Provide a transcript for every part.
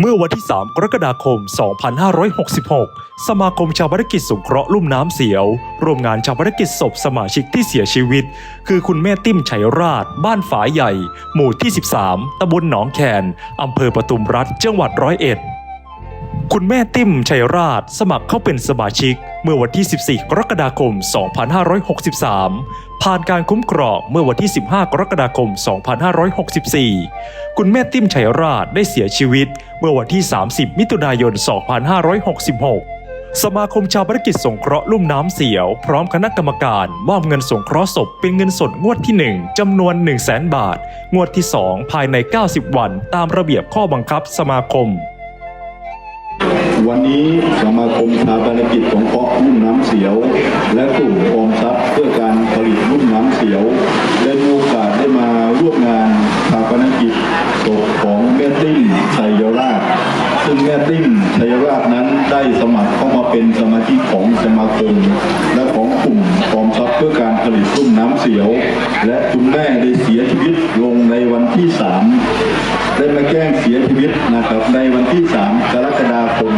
เมื่อวันที่ 3 กรกฎาคม 2566 สมาคมชาวบรกิจสงเคราะห์ลุ่มน้ำเสียว ร่วมงานชาวบรกิจศพสมาชิกที่เสียชีวิต คือคุณแม่ติ้มชัยราช บ้านฝายใหญ่ หมู่ที่ 13 ตำบลหนองแคน อำเภอปทุมรัฐ จังหวัดร้อยเอ็ด คุณแม่ติ้มชัยราชสมัครเข้าเป็นสมาชิก เมื่อวันที่ 14 กรกฎาคม 2563 ผ่านการคุ้มครองเมื่อวันที่ 15 กรกฎาคม 2564 คุณแม่ติ้มชัยราชได้เสียชีวิต เมื่อวันที่ 30 มิถุนายน 2566 สมาคมชาวบรกิจสงเคราะห์ลุ่มน้ำเสียว พร้อมคณะกรรมการมอบเงินสงเคราะห์ศพเป็นเงินสดงวดที่ 1 จำนวน 1 0 0 0 0แบาท งวดที่ 2 ภายใน 90 วัน ตามระเบียบข้อบังคับสมาคม วันนี้สมาคมชาปนกิจของเคราะห์ลุ่มน้ำเสียว และกลุ่มออมทรัพย์เพื่อการผลิตลุ่มน้ำเสียวได้มีโอกาสได้มาร่วมงานชาปนกิจศพของแม่ติ้งชัยราช ซึ่งแม่ติ้งชัยราชนั้นได้สมัครเข้ามาเป็นสมาชิกของสมาคมและของกลุ่มออมทรัพย์เพื่อการผลิตลุ่มน้ำเสียว และคุณแม่ได้เสียชีวิตลงในวันที่สามได้มาแจ้งเสียชีวิตนะครับในวันที่ 3 กรกฎาคม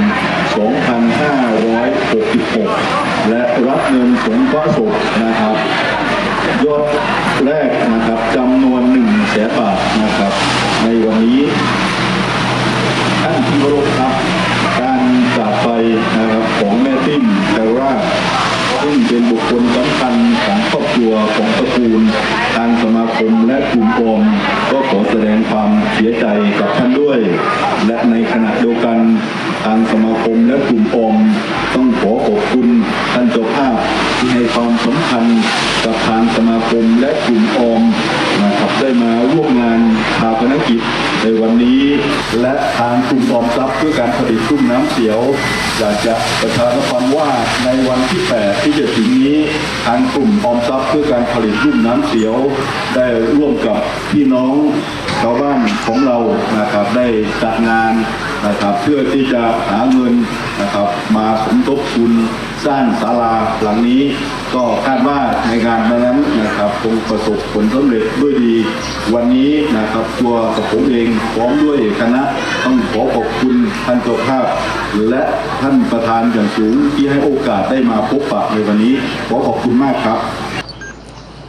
2566 และรับ เงินสงเคราะห์ศพนะครับยอดแรกนะครับจำนวน1แสนบาทนะครับ ในวันนี้ท่านที่เคารพครับ การจากไปนะครับของแม่ติ้มแต่ว่าซึ่งเป็นบุคคลสำคัญของครอบครัวของตระกูลทางสมาคมและกลุ่มโอมก็ขอแสดงความเสียใจกับท่านด้วย และในขณะเดียวกันทางสมาคมและกลุ่มโอมต้อง และทางกลุ่มออมทรัพย์เพื่อการผลิตรุ่มน้ำเสียว อยากจะประชาสัมพันธ์ว่าในวันที่ 8 ที่จะถึงนี้ ทางกลุ่มออมทรัพย์เพื่อการผลิตรุ่มน้ำเสียว ได้ร่วมกับพี่น้องชาวบ้านของเรานะครับได้จัดงานนะครับเพื่อที่จะหาเงินนะครับมาสมทบทุนสร้างศาลาหลังนี้ ก็คาดว่าในงานนั้น นะครับคงประสบผลสำเร็จด้วยดี วันนี้นะครับตัวกับผมเองพร้อมด้วยคณะต้องขอขอบคุณท่านเจ้าภาพ และท่านประธานอย่างสูงที่ให้โอกาสได้มาพบปะในวันนี้ ขอขอบคุณมากครับ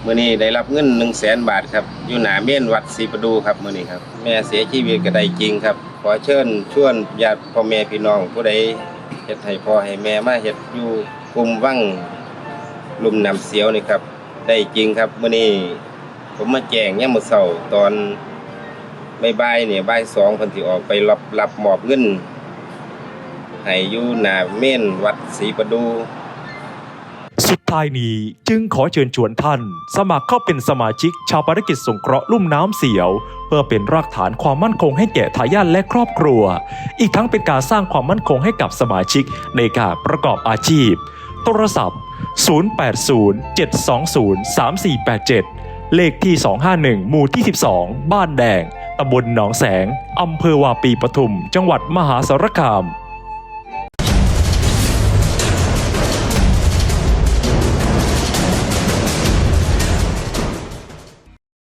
เมื่อนี้ได้รับเงิน1 0 0 0 0แสนบาทครับ อยู่หนาเมียนวัดศรีประดูครับเมื่อนี้ครับ แม่เสียชีวิตก็ได้จริงครับ ขอเชิญชวนญาติพ่อแม่พี่น้องผู้ใดเฮ็ดให้พ่อให้แม่มาเฮ็ดอยู่กลุ่มวังลุ่มน้ำเสียวนี่ครับ ได้จริงครับเมื่อนี้ผมมาแจ้งยามมื้อเช้าตอนบ่ายเนี่ยบ่ายสองเพิ่ออกไปรับรับหมอบเงินให้อยู่หน้าเมียนวัดศรีประดู สุดท้ายนี้จึงขอเชิญชวนท่าน สมัครเข้าเป็นสมาชิกชาวภารกิจสงเคราะห์ลุ่มน้ำเสียว เพื่อเป็นรากฐานความมั่นคงให้แก่ทายาทและครอบครัว อีกทั้งเป็นการสร้างความมั่นคงให้กับสมาชิกในการประกอบอาชีพ โทรศัพท์ 080-720-3487 เลขที่ 251 หมู่ที่ 12 บ้านแดง ตำบลหนองแสง อำเภอวาปีปทุม จังหวัดมหาสารคาม